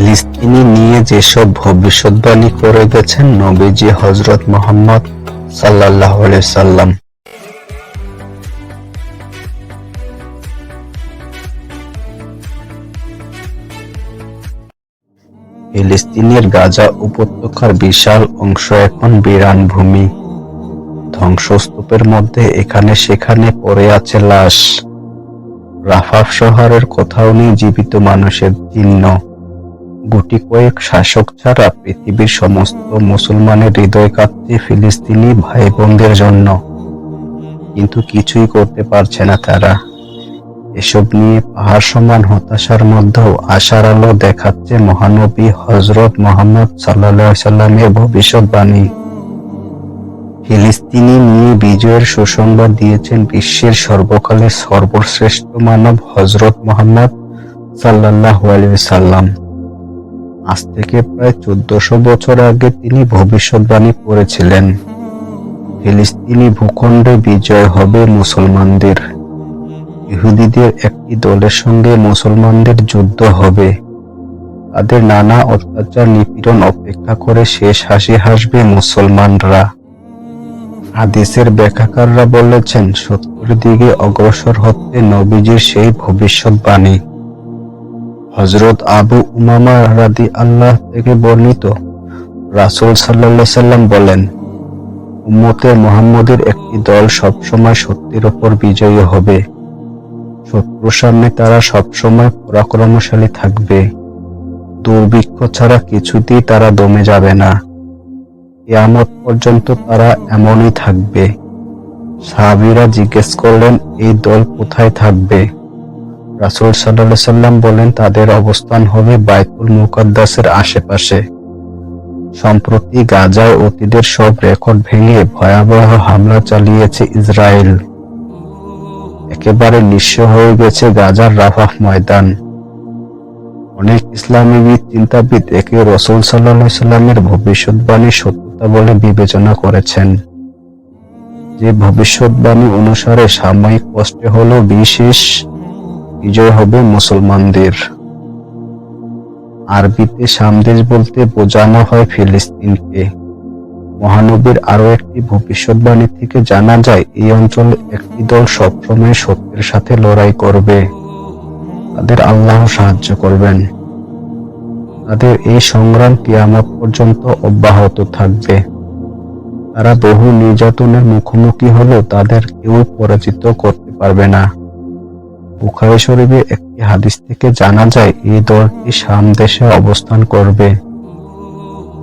ফিলিস্তিনি নিয়ে যেসব ভবিষ্যৎবাণী করে গেছেন নবীজি হজরত মোহাম্মদ সাল্লাহ সাল্লাম। ফিলিস্তিনের গাজা উপত্যকার বিশাল অংশ এখন বিরান ভূমি। ধ্বংসস্তূপের মধ্যে এখানে সেখানে পড়ে আছে লাশ। রাফাফ শহরের কোথাও নেই জীবিত মানুষের চিহ্ন। গুটি কয়েক শাসক ছাড়া পৃথিবীর সমস্ত মুসলমানের হৃদয় কাঁপছে ফিলিস্তিনি ভাই বোনদের জন্য। কিন্তু কিছুই করতে পারছে না তারা। এসব নিয়ে পাহাড় সমান হতাশার মধ্যেও আশার আলো দেখাচ্ছে মহানবী হজরত মোহাম্মদ সাল্লাহ সাল্লামের ভবিষ্যৎবাণী ফিলিস্তিনি নিয়ে বিজয়ের সুসংবাদ দিয়েছেন বিশ্বের সর্বকালের সর্বশ্রেষ্ঠ মানব হজরত মোহাম্মদ সাল্লাহ আলু সাল্লাম। আজ থেকে প্রায় চোদ্দশো বছর আগে তিনি ভবিষ্যৎবাণী করেছিলেন। ফিলিস্তিনি ভূখণ্ডে বিজয় হবে মুসলমানদের। ইহুদিদের একটি দলের সঙ্গে মুসলমানদের যুদ্ধ হবে। তাদের নানা অত্যাচার, নিপীড়ন অপেক্ষা করে শেষ হাসি হাসবে মুসলমানরা। হাদিসের ব্যাখ্যাকাররা বলেছেন সত্যের দিকে অগ্রসর হতে নবীজির সেই ভবিষ্যৎবাণী। হজরত আবু উমামা রাদি আল্লাহ থেকে বর্ণিত রাসূল সাল্লাহ সাল্লাম বলেন, উম্মতে মোহাম্মদের একটি দল সবসময় সত্যের ওপর বিজয়ী হবে। শত্রুর সামনে তারা সবসময় পরাক্রমশালী থাকবে। দুর্ভিক্ষ ছাড়া কিছুতেই তারা দমে যাবে না। কিয়ামত পর্যন্ত তারা এমনই থাকবে। সাহাবীরা জিজ্ঞেস করলেন, এই দল কোথায় থাকবে? রাসূল সাল্লাল্লাহু সাল্লাম বলেন, তাদের অবস্থান হবে বাইতুল মুকাদ্দাসের আশেপাশে। সম্প্রতি গাজায় অতীতের সব রেকর্ড ভেঙে ভয়াবহ হামলা চালিয়েছে ইসরায়েল। একেবারে নিঃস্ব হয়ে গেছে গাজার রাফাহ ময়দান। অনেক ইসলামীবিদ চিন্তাবিদ একে রসুল সাল্লাহ সাল্লামের ভবিষ্যৎবাণী, সত্যতা বলে বিবেচনা করেছেন। যে ভবিষ্যৎবাণী অনুসারে সাময়িক কষ্টে হলেও বিশেষ বিজয় হবে মুসলমানদের। আরবিতে সামদেশ বলতে বোঝানো হয় ফিলিস্তিনকে। মহানবীর আরও একটি ভবিষ্যৎবাণী থেকে জানা যায়, এই অঞ্চলে একটি দল সবসময় সত্যের সাথে লড়াই করবে। তাদের আল্লাহ সাহায্য করবেন। তাদের এই সংগ্রাম কিয়ামত পর্যন্ত অব্যাহত থাকবে। তারা বহু নির্যাতনের মুখোমুখি হলেও তাদের কেউ পরাজিত করতে পারবে না। বুখারি শরীফে একটি হাদিস থেকে জানা যায়, এই দলটি শাম দেশে অবস্থান করবে।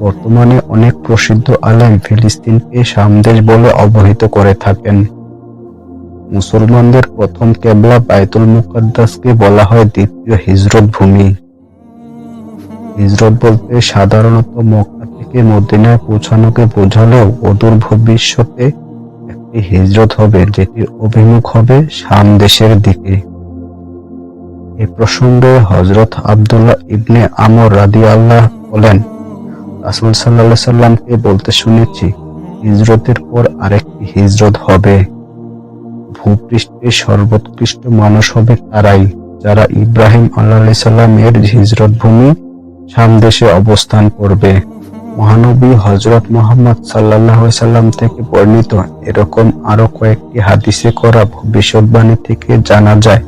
বর্তমানে অনেক প্রসিদ্ধ আলেম ফিলিস্তিনকে সামদেশ বলে অবহিত করে থাকেন। মুসলমানদের প্রথম কেবলা বাইতুল মুকাদ্দাসকে বলা হয় দ্বিতীয় হিজরত ভূমি। হিজরত বলতে সাধারণত মক্কা থেকে মদিনায় পৌঁছানোকে বোঝালেও অদূর ভবিষ্যতে একটি হিজরত হবে, যেটির অভিমুখ হবে শাম দেশের দিকে। এ প্রসঙ্গে হজরত আবদুল্লাহ ইবনে আমর রাদি আল্লাহ বলেন, রাসুল সাল্লাহ সাল্লামকে বলতে শুনেছি, হিজরতের পর আরেকটি হিজরত হবে। ভূপৃষ্ঠে সর্বোৎকৃষ্ট মানুষ হবে তারাই, যারা ইব্রাহিম আল্লাহ সাল্লামের হিজরত ভূমি সামদেশে অবস্থান করবে। মহানবী হজরত মোহাম্মদ সাল্লাহ সাল্লাম থেকে বর্ণিত এরকম আরও কয়েকটি হাদিসে করা ভবিষ্যৎবাণী থেকে জানা যায়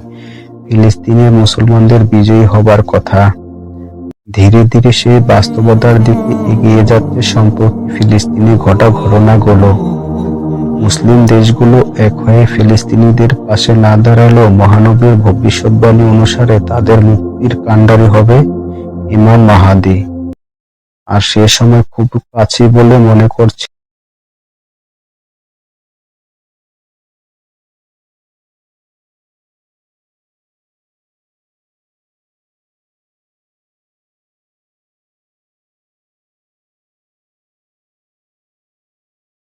ফিলিস্তিনের মুসলমানদের বিজয়ী হবার কথা। ধীরে ধীরে সে বাস্তবতার দিকে এগিয়ে যাচ্ছে সম্প্রতি ফিলিস্তিনি ঘটা ঘটনাগুলো। মুসলিম দেশগুলো এক হয়ে ফিলিস্তিনিদের পাশে না দাঁড়ালেও মহানবীর ভবিষ্যৎবাণী অনুসারে তাদের মুক্তির কাণ্ডারি হবে ইমাম মাহাদি। আর সে সময় খুব কাছে বলে মনে করছে